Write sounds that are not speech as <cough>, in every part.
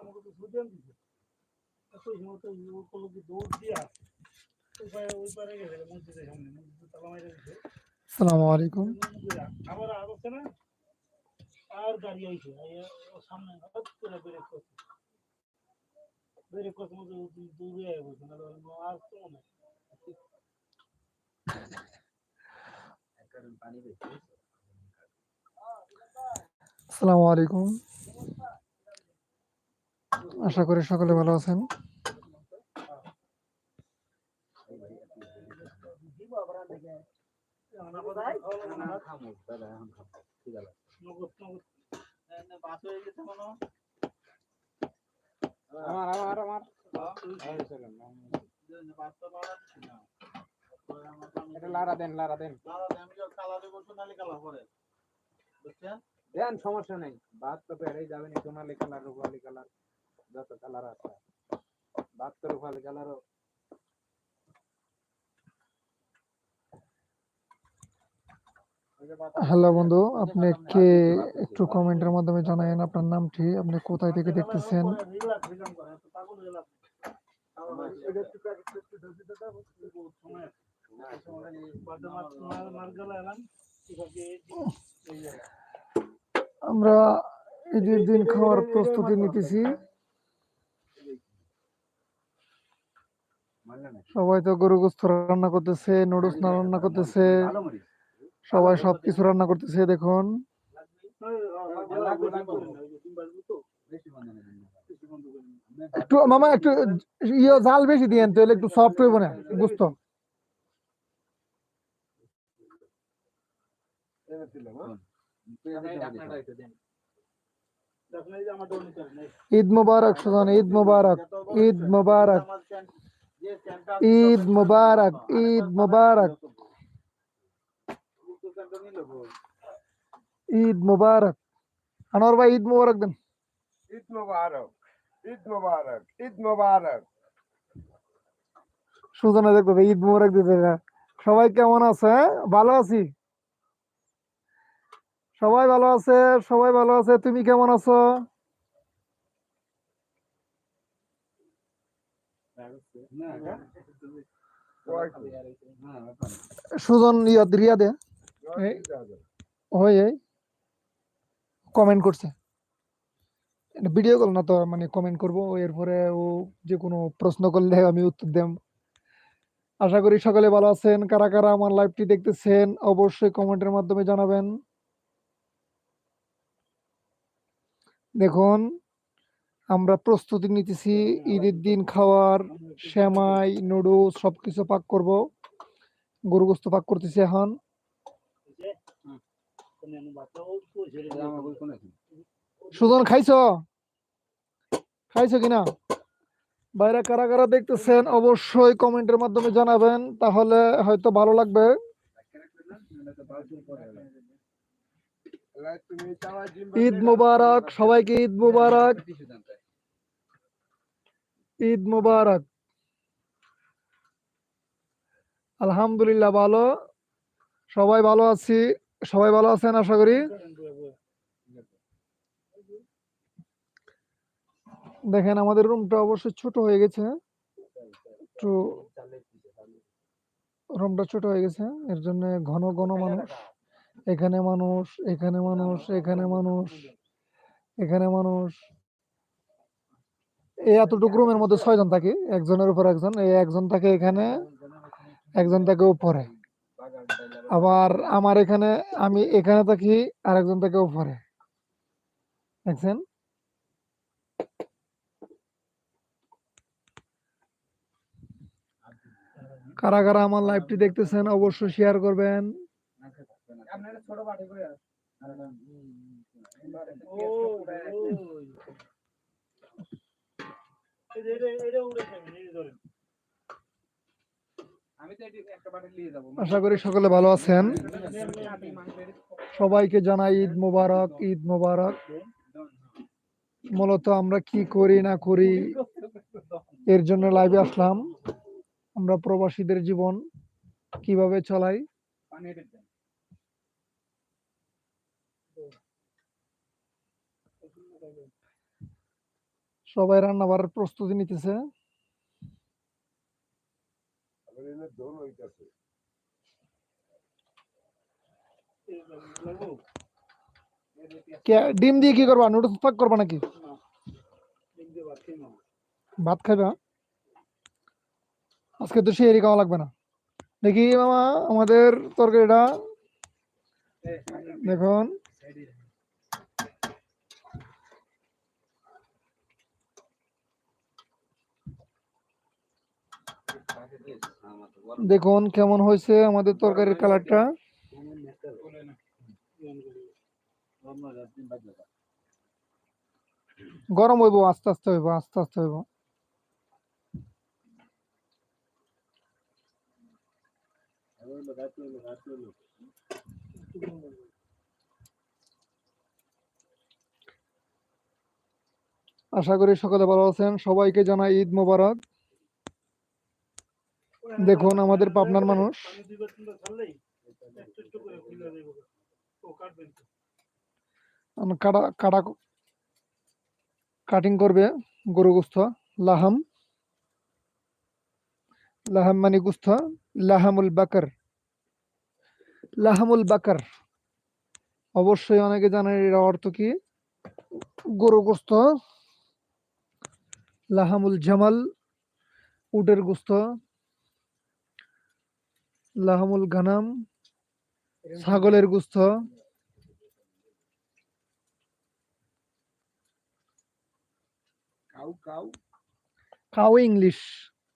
আমাকে তো সুদান দিছে। ওই সময় তো কি দৌড় দিয়া ওই পারে ওই পারে গেছে মসজিদের সামনে মসজিদে তালা মাইরা দিছে। আসসালামু আলাইকুম। আবার আসছে না? আর গাড়ি আইছে ও সামনে হঠাৎ করে ব্রেক করছে। ব্রেক করছে মধ্যে দূরে আয় বলছে না আর তো মনে হয়। আসসালামু আলাইকুম। আশা করি সকলে ভালো আছেন। নগদ নগদ আমার আমার আমার এটা লারা দেন লারা দেন দেন সমস্যা নেই। ভাত তো পেড়াই যাবে না সোনালি কালার রূপালি কালার। যত কালার আছে ভাত তো রূপালি কালারও হ্যালো বন্ধু, আপনি কে একটু কমেন্টের মাধ্যমে জানাবেন আপনার নামটি আপনি কোথায় থেকে দেখতেছেন? রিল্যাক্স রিল্যাক্স করে এত পাগল রিল্যাক্স এটা একটু প্যাকেট একটু ঢুকে দাও বহুত সময় সময় বাদ মার মার গেল এলাম ঠিক আছে এই যে আমরা ঈদের দিন খাওয়ার প্রস্তুতি নিতেছি সবাই তো গরু গোস্ত রান্না করতেছে, নুডলস না রান্না করতেছে, সবাই সবকিছু রান্না করতেছে, দেখুন। একটু মামা, একটু ইয়ে জাল বেশি দিয়েন, তাহলে একটু সফট হইব না, গোস্ত। ঈদ মুবারক, সুজন, ঈদ মুবারক ঈদ মুবারক। ঈদ মুবারক ঈদ মুবারক। ঈদ মুবারক। আনোয়ার ভাই ঈদ মুবারক দেন। ঈদ মোবারক ঈদ মোবারক ঈদ মোবারক। সুজনে দেখবে ঈদ মুবারক দিতে। সবাই কেমন আছে হ্যাঁ? ভালো আছি? সবাই ভালো আছে সবাই ভালো আছে। তুমি কেমন আছো? সুজন ইয়া রিয়া দে। এই। ওই এই। কমেন্ট করছে। ভিডিও কল না তো মানে কমেন্ট করব। এরপরে ও যে কোনো প্রশ্ন করলে আমি উত্তর দেব। আশা করি সকলে ভালো আছেন। কারা কারা আমার লাইভটি দেখতেছেন অবশ্যই কমেন্টের মাধ্যমে জানাবেন। দেখুন আমরা প্রস্তুতি নিতেছি, ঈদের দিন খাওয়ার, সেমাই, নুডলস, সবকিছু পাক করব। গরু গোস্ত পাক করতেছি এখন। সুজন, খাইছো? খাইছো কিনা? বাইরে কারা কারা দেখতেছেন, অবশ্যই কমেন্টের মাধ্যমে জানাবেন, তাহলে হয়তো ভালো লাগবে। ঈদ মুবারক, সবাইকে ঈদ মুবারক। ঈদ মুবারক। আলহামদুলিল্লাহ ভালো। সবাই ভালো আছি। সবাই ভালো আছেন আশা করি? দেখেন, আমাদের রুমটা অবশ্যই ছোট হয়ে গেছে। একটু রুমটা ছোট হয়ে গেছে। এর জন্য ঘন ঘন মানুষ। এখানে মানুষ এখানে মানুষ এখানে মানুষ এখানে মানুষ। এই এতটুকু রুমের মধ্যে ছয়জন থাকি একজনের উপর একজন এই একজন থাকে এখানে একজন থাকে উপরে। আবার আমার এখানে আমি এখানে থাকি আর একজন থাকে উপরে। দেখছেন? কারা কারা আমার লাইভটি দেখতেছেন অবশ্যই শেয়ার করবেন। আপনারা ছোট করে আশা করি সকলে ভালো আছেন। সবাইকে জানাই ঈদ মোবারক ঈদ মোবারক। মূলত আমরা কি করি না করি, এর জন্য লাইভে আসলাম। আমরা প্রবাসীদের জীবন কীভাবে চলাই। সবাই রান্না বাড়ার প্রস্তুতি নিতেছে। और क्या, डीम दी की करवा? नूडल्स पक कर बना की? बात कर रहा आज के दूसरी एरिया का अलग बना। देखिए, मामा, हमारे तोर के इड़ा। देखो। দেখুন কেমন হয়েছে আমাদের তরকারির কালারটা। গরম হইব, আস্তে আস্তে হইব, আস্তে আস্তে হইব। আশা করি সকলে ভালো আছেন। সবাইকে জানাই ঈদ মোবারক। দেখুন, আমাদের পাবনার মানুষ। কাটা কাটা করবে গরু গোস্ত লাহাম। লাহাম মানে গোস্ত, লাহামুল বাকার। লাহামুল বাকার। অবশ্যই অনেকে জানেন এর অর্থ কি? গরু গোস্ত লাহামুল জামাল, উটের গোস্ত লাহামুল গানাম ছাগলের গোস্ত। কাউ ইংলিশ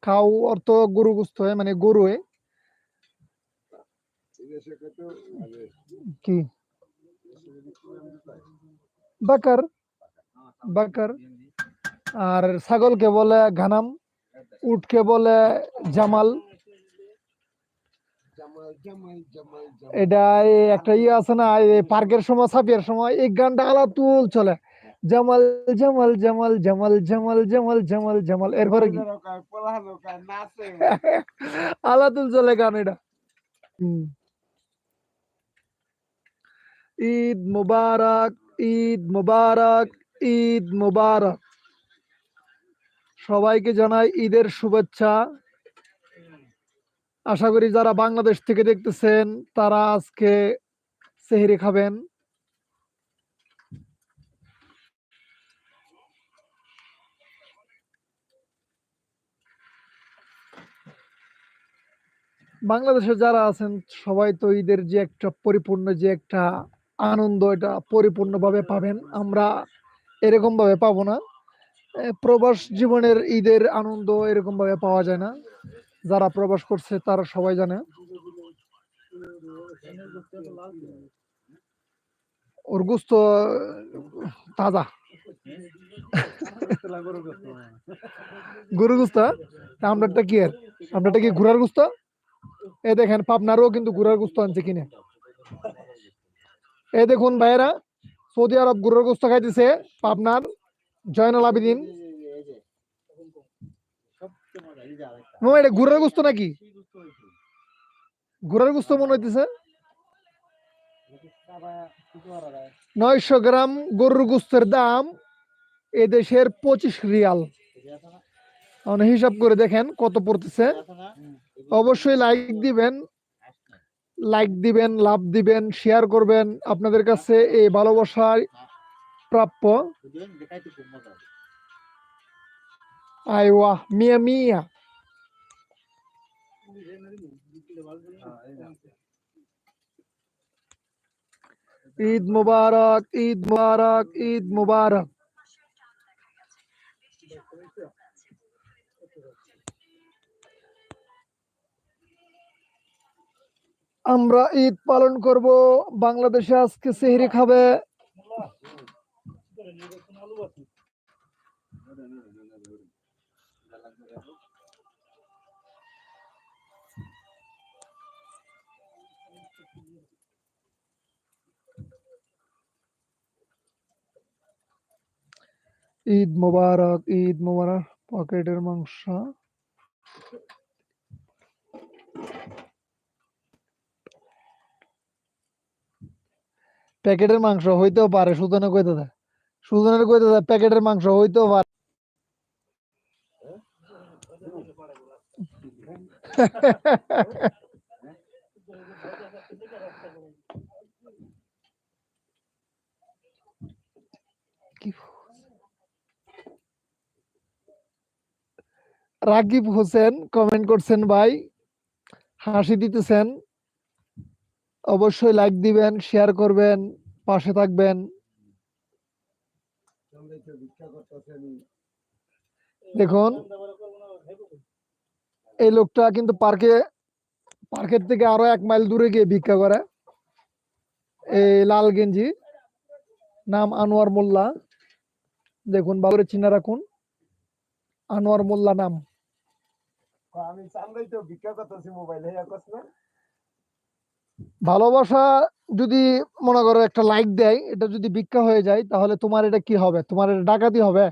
কাউ অর্থ গরু হয় মানে গরু মানে কি? বাকার বাকার। আর ছাগলকে বলে ঘানাম উটকে বলে জামাল। এটা একটা ইয়ে আছে না পার্কের সময় সময় এই গানটা আলাতুল চলে। জামাল জামাল জামাল জামাল জামাল জামাল জামাল জামাল, এরপরে কি? <laughs> নাচে আলাতুল চলে গান এটা। ঈদ মুবারক ঈদ মুবারক ঈদ মুবারক। সবাইকে জানাই ঈদের শুভেচ্ছা। আশা করি যারা বাংলাদেশ থেকে দেখতেছেন, তারা আজকে সেহরি খাবেন। বাংলাদেশে যারা আছেন, সবাই তো ঈদের যে একটা পরিপূর্ণ যে একটা আনন্দ, এটা পরিপূর্ণভাবে পাবেন। আমরা এরকম ভাবে পাবো না। প্রবাস জীবনের ঈদের আনন্দ এরকম ভাবে পাওয়া যায় না। যারা প্রবাস করছে, তারা সবাই জানে। ওর গুস্ত তাজা। গরু গুস্ত আমরাটা কি এর? আমরাটা কি ঘোড়ার গুস্ত? এ দেখেন, পাবনারও কিন্তু ঘোড়ার গুস্ত আনছে কিনে। এ দেখুন ভাইয়েরা, সৌদি আরব ঘোড়ার গুস্ত খাইতেছে পাবনার জয়নাল আবিদিন। মামা এটা ঘোড়ার গুস্ত নাকি? ঘোড়ার গুস্ত মনে হইতেছে। নয়শো গ্রাম গরুর গুস্তের দাম এ দেশের পঁচিশ রিয়াল। মানে হিসাব করে দেখেন কত পড়তেছে। অবশ্যই লাইক দিবেন লাইক দিবেন লাভ দিবেন শেয়ার করবেন। আপনাদের কাছে এই ভালোবাসার প্রাপ্য। আইওয়া মিয়া মিয়া। ঈদ মুবারক ঈদ মুবারক ঈদ মুবারক। আমরা ঈদ পালন করব। বাংলাদেশে আজকে সেহরি খাবে। ঈদ মোবারক ঈদ মোবারক, পকেটের মাংস। প্যাকেটের মাংস হইতেও পারে সুতনে কই দাদা সুতনের কই দাদা প্যাকেটের মাংস হইতেও পারে। হ্যাঁ? রাকিব হোসেন। কমেন্ট করছেন, ভাই, হাসি দিতেছেন। অবশ্যই লাইক দিবেন শেয়ার করবেন, পাশে থাকবেন। দেখুন, এই লোকটা কিন্তু পার্কে, পার্কের থেকে আরও এক মাইল দূরে গিয়ে ভিক্ষা করে। এই লাল গেঞ্জি, নাম আনোয়ার মোল্লা। দেখুন বাবুরে চিনা রাখুন। আনোয়ার মোল্লা নাম। আমি চান্দাই তো ভিক্ষা করতেছি মোবাইল হ্যাঁ ভালোবাসা যদি মনে করো একটা লাইক দেয় এটা যদি ভিক্ষা হয়ে যায় তাহলে তোমার এটা কি হবে? তোমার এটা ডাকাতি হবে?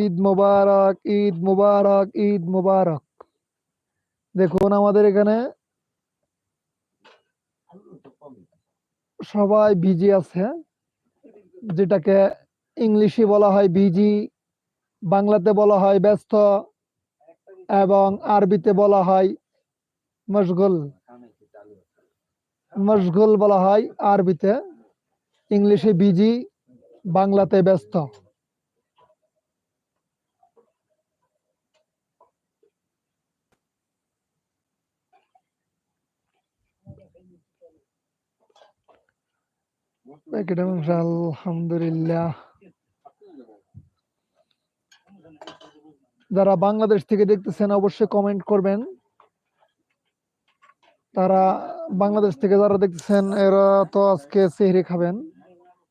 ঈদ মোবারক ঈদ মোবারক ঈদ মোবারক। দেখুন আমাদের এখানে সবাই বিজি আছে, যেটাকে ইংলিশে বলা হয় বিজি বাংলাতে বলা হয় ব্যস্ত এবং আরবিতে বলা হয় মশগুল। মশগুল বলা হয় আরবিতে, ইংলিশে বিজি বাংলাতে ব্যস্ত। আলহামদুলিল্লাহ। যারা বাংলাদেশ থেকে দেখতেছেন, অবশ্যই কমেন্ট করবেন। তারা বাংলাদেশ থেকে যারা দেখতেছেন, এরা তো আজকে সেহরি খাবেন,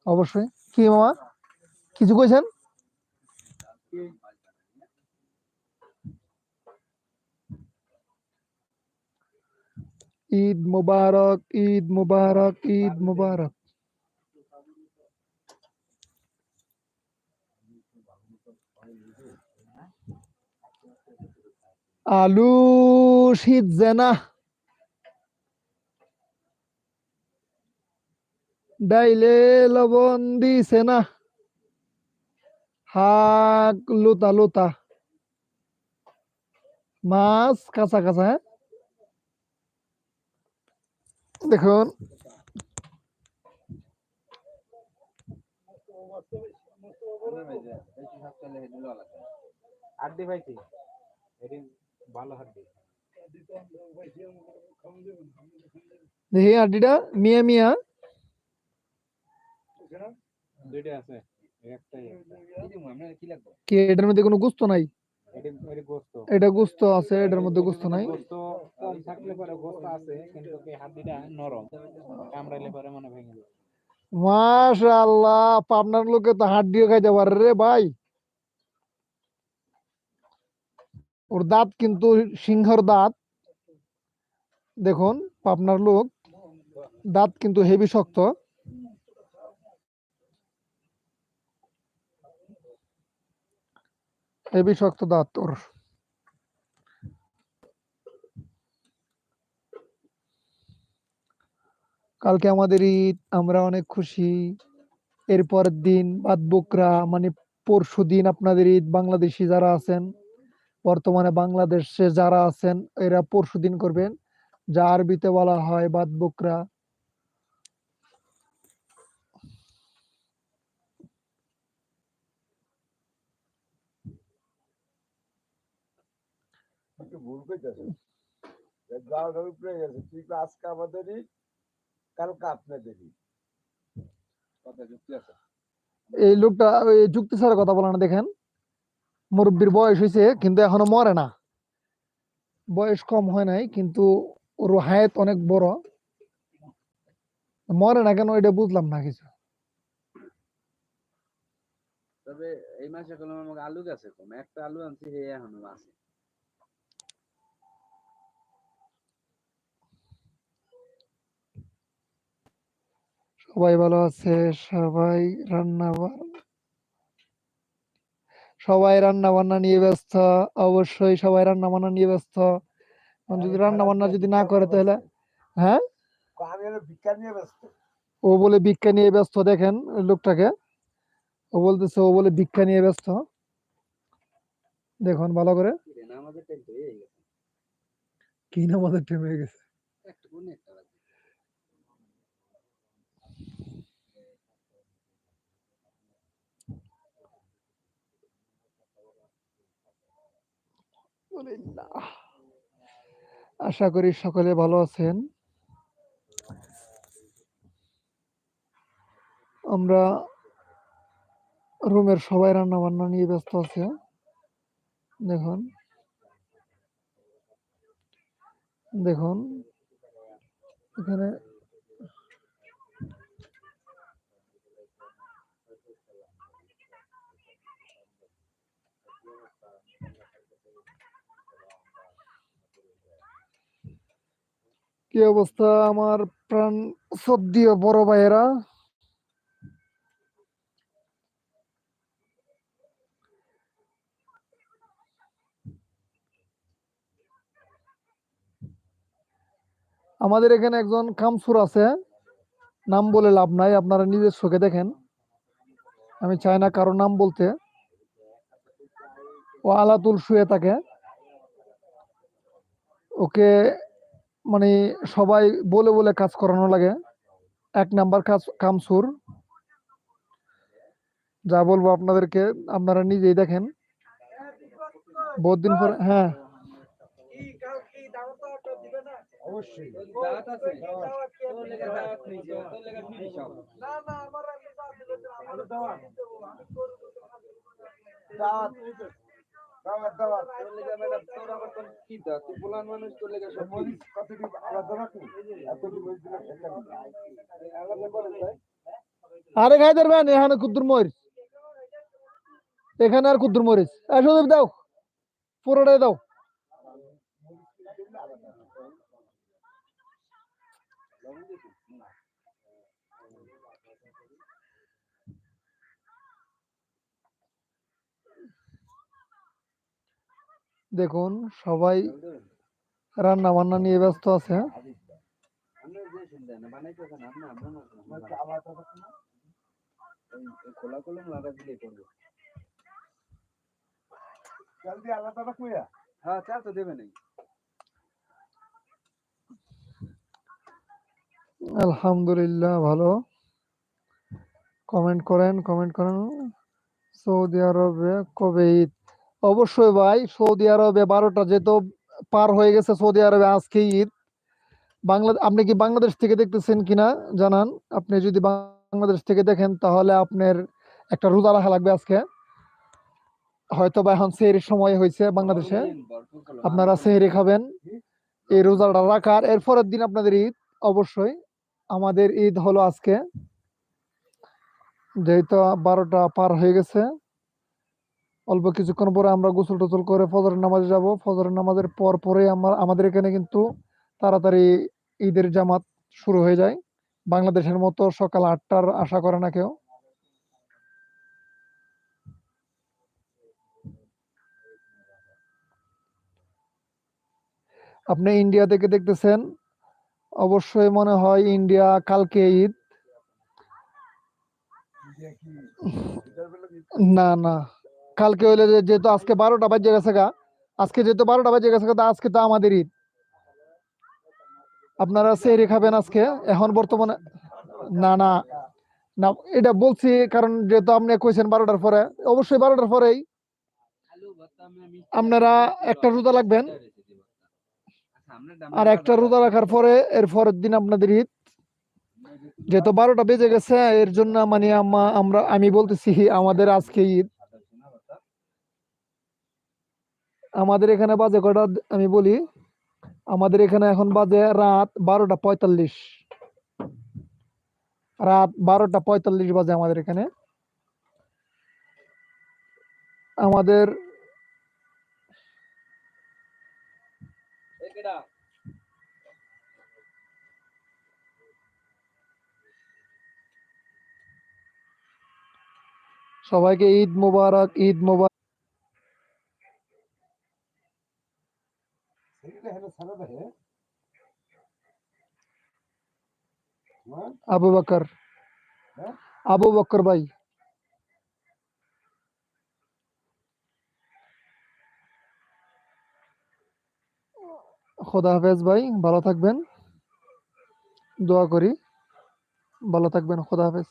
অবশ্যই। কি মামা? কিছু কইছেন? ঈদ মুবারক ঈদ মুবারক ঈদ মুবারক। আলু সিদ্ধে না। ডাইলে লবণ দিছে না। শাক লুতা লুতা। মাছ কাঁচা কাঁচা হ্যাঁ? দেখুন। হাড্ডি পাইছি। এটি ভালো হাড্ডি। দেখি আডিটা মিয়া মিয়া? দুইটা আছে একটাই কি এটার মধ্যে কোনো গুস্ত নাই? এটি এটি গোস্ত। এটা গুস্ত আছে এটার মধ্যে গুস্ত নাই? গোস্ত কম থাকলে পরে গোস্ত আছে কিন্তু হাড্ডিটা নরম? কামড়াইলে পরে মনে ভেঙে যাবে মাশাআল্লাহ পাবনার লোকে তো হাড্ডিও খাইতে পারে রে ভাই। ওর দাঁত কিন্তু সিংহর দাঁত। দেখুন পাবনার লোক, দাঁত কিন্তু হেভি শক্ত। হেভি শক্ত দাঁত ওর। কালকে আমাদের ঈদ, আমরা অনেক খুশি। এর পরের দিন বাদ বকরা মানে পরশু দিন আপনাদের ঈদ, বাংলাদেশি যারা আছেন বর্তমানে বাংলাদেশে যারা আছেন এরা পরশু দিন করবেন। যা আরবিতে বলা হয় বাদ বকরা। এই লোকটা যুক্তি ছাড়া কথা বলে না দেখেন। মুরব্বীর বয়স হয়েছে কিন্তু এখনও মরে না। বয়স কম হয় নাই কিন্তু ওর হায়াত অনেক বড়। মরে না কেন এটা বুঝলাম না কিছু। তবে এই মাসে কলম আমাকে আলু গেছে কম একটা আলু আনছি হে এখনও আছে। সবাই ভালো আছে সবাই রান্না সবাই রান্না বান্না নিয়ে ব্যস্ত অবশ্যই সবাই রান্না বান্না নিয়ে ব্যস্ত। যদি রান্না বান্না যদি না করে তাহলে হ্যাঁ? ভিক্ষা নিয়ে ব্যস্ত। ও বলে ভিক্ষা নিয়ে ব্যস্ত দেখেন লোকটাকে। ও বলতেছে ও বলে ভিক্ষা নিয়ে ব্যস্ত। দেখুন ভালো করে। কি রে, না আমাদের টাইম তো এই গেছে। কি না আমাদের টাইম হয়ে গেছে একটা কোন একটা বাজে। আলহামদুলিল্লাহ। আশা করি সকলে ভালো আছেন। আমরা রুমের সবাই রান্না বান্না নিয়ে ব্যস্ত আছে। দেখুন। দেখুন। এখানে কি অবস্থা? আমার প্রাণ সদ্যীয় বড় ভাইয়েরা। আমাদের এখানে একজন কামসুর আছে। নাম বলে লাভ নাই, আপনারা নিজের চোখে দেখেন। আমি চাই না কারও নাম বলতে। ও আলাতুল শুয়ে থাকে। ওকে মানে সবাই বলে বলে কাজ করানো লাগে। এক নাম্বার কাজ কামসুর যা বলব আপনাদেরকে আপনারা নিজেই দেখেন। বহুত দিন পরে হ্যাঁ। অবশ্যই। দাওয়াত দাওয়াত। তোর লেগে ম্যাডাম তোর আবার কি তুই মানুষ তোর লেগে সব। মরিচ কতটি আলাদা এতটি দিলে দেয় আরে খাই ধরবেন এখানে কুদ্দুর মরিচ। এখানে আর কুদ্দুর মরিচ। আসো দাও। পুরোটাই দাও দেখুন সবাই রান্না বান্না নিয়ে ব্যস্ত আছে আমরা যে শুনতে না বানাইতেছেন আপনি আমরা না আমার কি আলাদা রাখুন না? এই খোলা কলম লাগা দিলেই করব চাল দিয়ে আলাদা রাখুন ইয়া? হ্যাঁ চা তো দেবে নাই আলহামদুলিল্লাহ, ভালো। কমেন্ট করেন কমেন্ট করেন। সৌদি আরবে কবে ঈদ? অবশ্যই ভাই, সৌদি আরবে বারোটা যেহেতু পার হয়ে গেছে সৌদি আরবে আজকে ঈদ। বাংলা, আপনি কি বাংলাদেশ থেকে দেখতেছেন কিনা জানান। আপনি যদি বাংলাদেশ থেকে দেখেন তাহলে আপনার একটা রোজা রাখা লাগবে আজকে। হয়তো বা এখন সেহরির সময় হয়েছে বাংলাদেশে। আপনারা সেহরি খাবেন। এই রোজাটা রাখার এরপরের দিন আপনাদের ঈদ, অবশ্যই। আমাদের ঈদ হলো আজকে। যেহেতু বারোটা পার হয়ে গেছে। অল্প কিছুক্ষণ পরে আমরা গোসল টোসল করে ফজরের নামাজে যাব। ফজরের নামাজের পর পরে আমরা আমাদের এখানে কিন্তু তাড়াতাড়ি ঈদের জামাত শুরু হয়ে যায়। বাংলাদেশের মতো সকাল আটটার আশা করে না কেউ। আপনি ইন্ডিয়া থেকে দেখতেছেন অবশ্যই মনে হয় ইন্ডিয়া কালকে ঈদ। না না। কালকে হইলে যেহেতু আজকে বারোটা বাজে গেছে গা, আজকে যেহেতু বারোটা বাজে গেছে গা আজকে তো আমাদের ঈদ। আপনারা সেহরি খাবেন আজকে, এখন বর্তমানে না না না, এটা বলছি কারণ যেহেতু আপনি কইছেন বারোটার পরে, অবশ্যই বারোটার পরেই আপনারা একটা রোজা ডাম- আর একটা রোজা রাখার পরে এর পরের দিন আপনাদের ঈদ। যেহেতু বারোটা বেজে গেছে, এর জন্য মানে আমরা আমি বলতেছি, আমাদের আজকে ঈদ। আমাদের এখানে বাজে কটা আমি বলি, আমাদের এখানে এখন বাজে রাত বারোটা পঁয়তাল্লিশ। রাত বারোটা পঁয়তাল্লিশ বাজে আমাদের এখানে। আমাদের সবাইকে ঈদ মোবারক ঈদ মোবারক সেগুলো হেলে সারা দেহে হ্যাঁ আবু বকর। হ্যাঁ? আবু বকর ভাই। খোদা হাফেজ ভাই ভালো থাকবেন। দোয়া করি। ভালো থাকবেন খোদা হাফেজ।